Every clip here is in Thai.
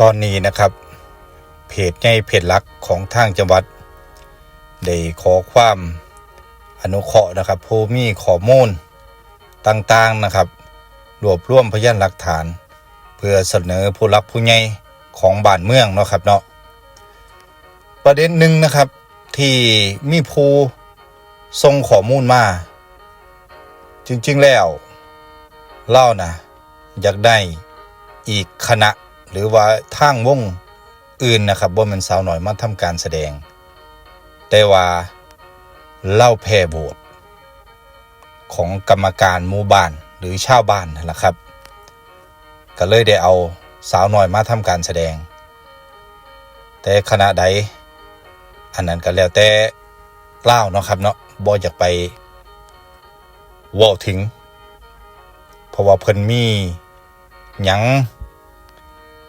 ตอนนี้นะครับ เพจใหญ่เพจลักของทางจังหวัดได้ขอความอนุเคราะห์นะครับผู้มีข้อมูลต่างๆนะครับ รวบรวมพยานหลักฐาน เพื่อเสนอผู้รักผู้ใหญ่ของบ้านเมืองเนาะครับเนาะประเด็นหนึ่งนะครับที่มีผู้ส่งข้อมูลมา จริงๆแล้วเล่านะอยากได้อีกคณะ หรือว่าทางวงอื่นนะครับว่ามันสาวหน่อยมาทำการแสดง แต่ว่าเล่าแพ้โบทของกรรมการหมู่บ้านหรือชาวบ้านนั่นแหละครับ ก็เลยได้เอาสาวหน่อยมาทำการแสดง แต่คณะใดอันนั้นก็แล้วแต่เล่าเนาะครับเนาะบ่อยากไปว่าถึง เพราะว่าเพิ่นมีหยัง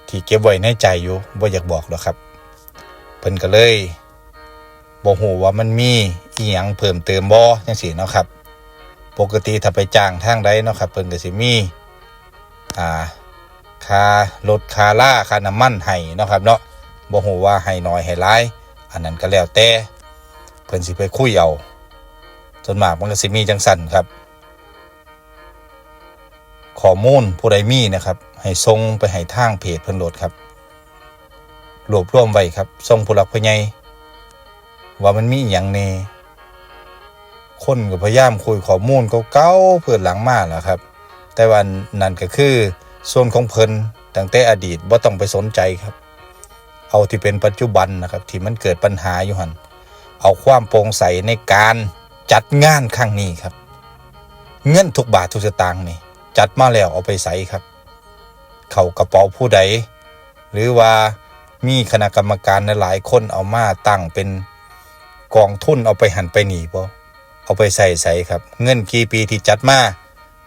ที่เก็บไว้ในใจอยู่บ่อยากบอกหรอกครับเพิ่นก็เลยบ่ฮู้ว่ามันมีอีหยังเพิ่มเติมบ่จังซี่เนาะครับ ปกติถ้าไปจ้างทางใดเนาะครับเพิ่นก็สิมีอ่าค่ารถค่าล่าค่าน้ำมันให้เนาะครับเนาะบ่ฮู้ว่าให้น้อยให้หลาย อันนั้นก็แล้วแต่เพิ่นสิไปคุยเอาส่วนมากมันก็สิมีจังสั่นครับข้อมูลผู้ใดมีนะครับ ให้ส่งไปให้ทางเพจเพิ่นโหลดครับรวบรวมไว้ครับส่งผู้หลักผู้ใหญ่ว่ามันมีอย่างแน่คนก็พยายามคุยข้อมูลเก่าๆเพื่อหลังมาแล้วครับ แต่ว่านั่นก็คือส่วนของเพิ่นตั้งแต่อดีตบ่าต้องไปสนใจครับ เอาที่เป็นปัจจุบันนะครับ ที่มันเกิดปัญหาอยู่หันเอาความโปร่งใสในการจัดงานครั้งนี้ครับ เงินทุกบาททุกสตางค์นี่จัดมาแล้วเอาไปใส่ครับ เข้ากระเป๋าผู้ใด หรือว่ามีคณะกรรมการหลายคนเอามาตั้งเป็นกองทุนเอาไปหันไปหนีบ่เอาไปใส่ใส่ครับ เงินกี่ปีที่จัดมา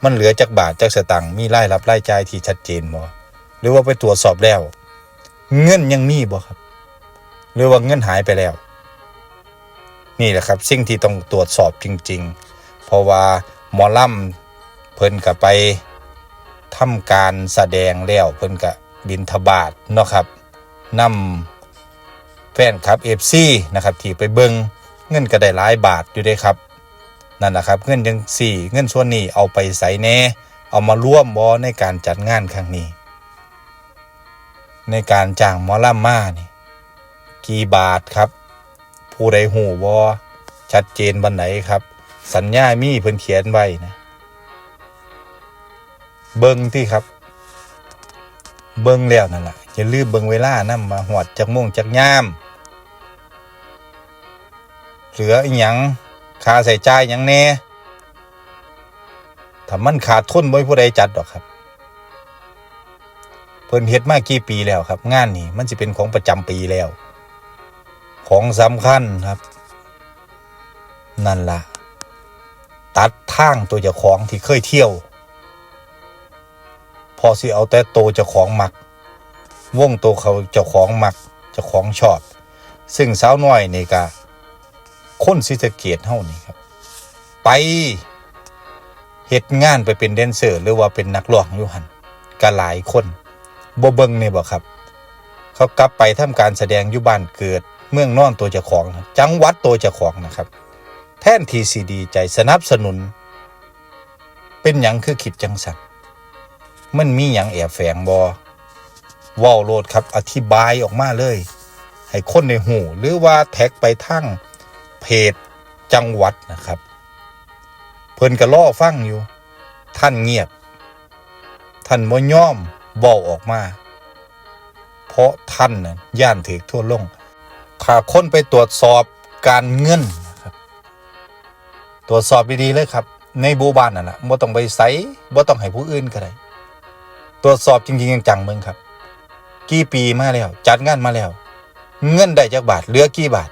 มันเหลือจากบาทจากสตังค์มีรายรับรายจ่ายที่ชัดเจนบ่หรือว่าไปตรวจสอบแล้ว เงินยังมีบ่ครับ หรือว่าเงินหายไปแล้ว นี่แหละครับสิ่งที่ต้องตรวจสอบจริง ๆ เพราะว่าหมอล่ำเพิ่นก็ไป ทำการแสดงแล้วเพิ่นก็บินทบาทเนาะครับนำแฟนคลับ FC นะครับที่ไปเบิงเงินก็ได้หลายบาทอยู่เด้ครับนั่นนะครับเงินยังสี่เงินส่วนนี้เอาไปใส่แหน่เอามาร่วมบอในการจัดงานครั้งนี้ ในการจ้างหมอลำมานี่กี่บาทครับ ผู้ใดหูบอชัดเจนบันไหนครับ สัญญามีเพิ่นเขียนไว้นะ เบิ่งที่ครับ เบิ่งแล้วนั่นแหละอย่าลืมเบิ่งเวลานำมาหวดจากโม่วงจากยามเหลืออีหยังค่าใส่จ่ายยังแน่ถ้ามันขาดทุนบ่มีผู้ใดจัดดอกครับ เพิ่นเฮ็ดมากี่ปีแล้วครับ งานนี้มันสิเป็นของประจำปีแล้ว ของสำคัญครับ นั่นล่ะ ตัดทางตัวเจ้าของที่เคยเที่ยว พอสิเอาแต่โตเจ้าของหมักวงโตเขาเจ้าของหมักเจ้าของชอบ ซึ่งสาวน้อยนี่ก็คนศรีสเกดเฮานี่ครับ ไปเฮ็ดงานไปเป็นแดนเซอร์หรือว่าเป็นนักร้องอยู่หันก็หลายคนบ่เบิ่งนี่บ่ครับ เขากลับไปทำการแสดงอยู่บ้านเกิดเมืองนอนตัวเจ้าของ จังหวัดตัวเจ้าของนะครับ แท่นที่สิดีใจสนับสนุน เป็นหยังคือคิดจังสัน มันมีอย่างแอบแฝงบอว้าโลดครับอธิบายออกมาเลย ให้คนในหูหรือว่าแท็กไปทั้งเพจจังหวัดนะครับ เพิ่นก็ล่อฟังอยู่ ท่านเงียบ ท่านบ่ย่อมเว้าออกมา เพราะท่านน่ะย่านถือทั่วลงถ้าคนไปตรวจสอบการเงินนะครับ ตรวจสอบดีๆเลยครับ ในบูบานนั่นแหละบ่ต้องไปใส่บ่ต้องให้ผู้อื่นก็ได้ ตรวจสอบจริงๆจังๆเมืองครับ กี่ปีมาแล้ว จัดงานมาแล้ว เงินได้จากบาทเหลือกี่บาท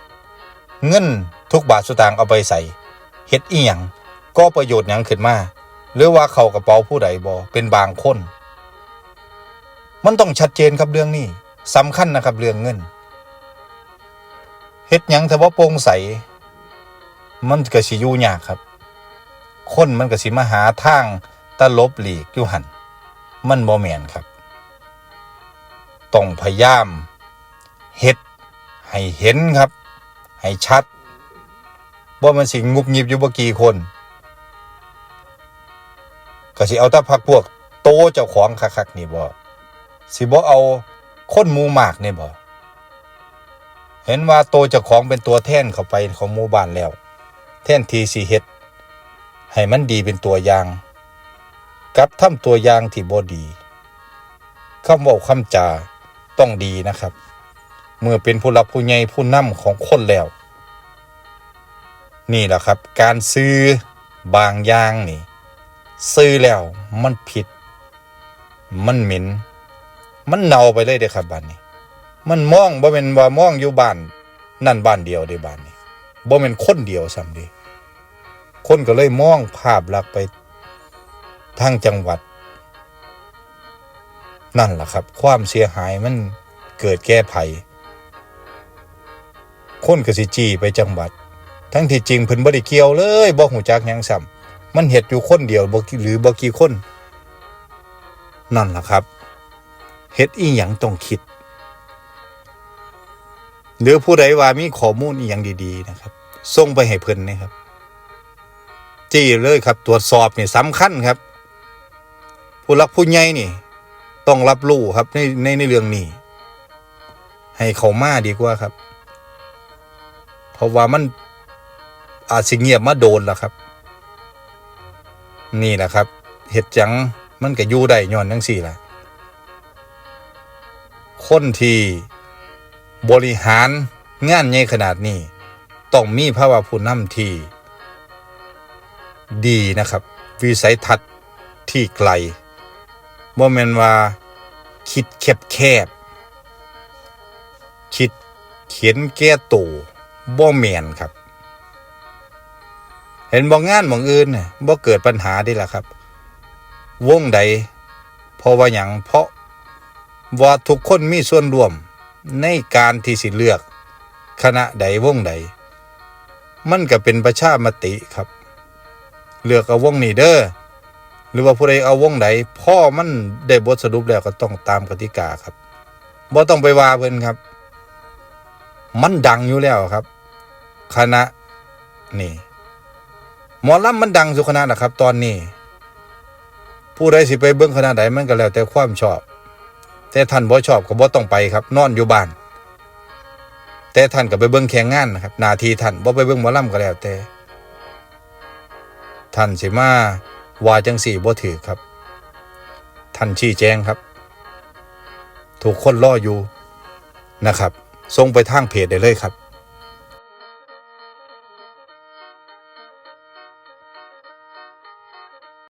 เงินทุกบาทสตางค์เอาไปใส่เฮ็ดอีหยังก็ประโยชน์หยังขึ้นมา หรือว่าเขากระเป๋าผู้ใดบ่เป็นบางคน มันต้องชัดเจนครับเรื่องนี้สำคัญนะครับเรื่องเงินเฮ็ดหยังถ้าบ่โปร่งใส มันก็สิอยู่ยากครับ คนมันก็สิมาหาทางตะลบหลีกอยู่หัน มันบ่แมนครับตต้องพยายามเฮ็ดให้เห็นครับ ให้ชัดว่ามันสิงุบงิบอยู่บ่กี่คน ก็สิเอาแต่พักพวกโตเจ้าของคักๆนี่บ่สิบ่เอาคนหมู่มากนี่บ่เห็นว่าโตเจ้าของเป็นตัวแทนเข้าไปของหมู่บ้านแล้ว แทนที่สิเฮ็ดให้มันดีเป็นตัวอย่าง กับทำตัวอย่างที่บ่ดีคำเว้าคำจาต้องดีนะครับ เมื่อเป็นผู้รับผู้ใหญ่ผู้นำของคนแล้ว นี่แหละครับ การซื้อบางอย่างนี่ ซื้อแล้วมันผิด มันเหม็น มันเน่าไปเลยเด้ครับบ้านนี้ มันมองบ่เป็นว่ามองอยู่บ้าน นั่นบ้านเดียวเด้บ้านนี้บ่เป็นคนเดียวซ้ำเด้คนก็เลยมองภาพลักษณ์ไป ทางจังหวัด นั่นแหละครับ ความเสียหายมันเกิดแก้ไขคนกสิจีไปจังหวัด ทั้งที่จริงเพิ่นบ่ได้เกี่ยวเลยบ่ฮู้จักหยังซ้ำมันเฮ็ดอยู่คนเดียวบ่หรือบ่กี่คน นั่นล่ะครับเฮ็ดอีหยังต้องคิด หรือผู้ใดว่ามีข้อมูลอีหยังดี ๆ นะครับส่งไปให้เพิ่นนะครับ จี้เลยครับ ตรวจสอบนี่สำคัญครับ ผู้รักผู้ใหญ่นี่ ต้องรับรู้ครับในในในเรื่องนี้ ให้เขามาดีกว่าครับ เพราะว่ามันอาจสิเงียบมาโดนแล้วครับ นี่แหละครับเห็ดจังมันก็อยู่ได้ย้อนทั้งสี่แหละคนที่บริหารงานใหญ่ขนาดนี้ ต้องมีภาวะผู้นำที่ดีนะครับ วิสัยทัศน์ที่ไกล บ่แม่นว่า คิดแคบแคบคิดเขียนแก้ตัวบ่แมนครับ เห็นบ่งานหมองอื่นเนี่ยบ่เกิดปัญหาด้ล่ะครับ วงใดเพราะว่าหยังเพราะว่าทุกคนมีส่วนร่วมในการที่สิเลือก คณะใดวงใด มันก็เป็นประชามติครับ เลือกเอาวงนี้เด้อ รือว่าผู้ใดเอาวงใดพ่อมันได้บทสรุปแล้วก็ต้องตามกติกาครับบ่ต้องไปว่าเพิ่นครับ มันดังอยู่แล้วครับ คณะนี่หมอลำมันดังสุดคณะนะครับ ตอนนี้ ผู้ใดสิไปเบิ่งคณะใดมันก็แล้ว แต่ความชอบ แต่ท่านบ่ชอบก็บ่ต้องไปครับ นอนอยู่บ้านแต่ท่านก็ไปเบิ่งแข่งงานนะครับนาทีท่านบ่ไปเบิ่งหมอลำก็แล้วแต่ท่านสิมา ว่าจังสี่บ่ถือครับ ท่านชี้แจงครับ ถูกคนล่ออยู่นะครับส่งไปทางเพจได้เลยครับ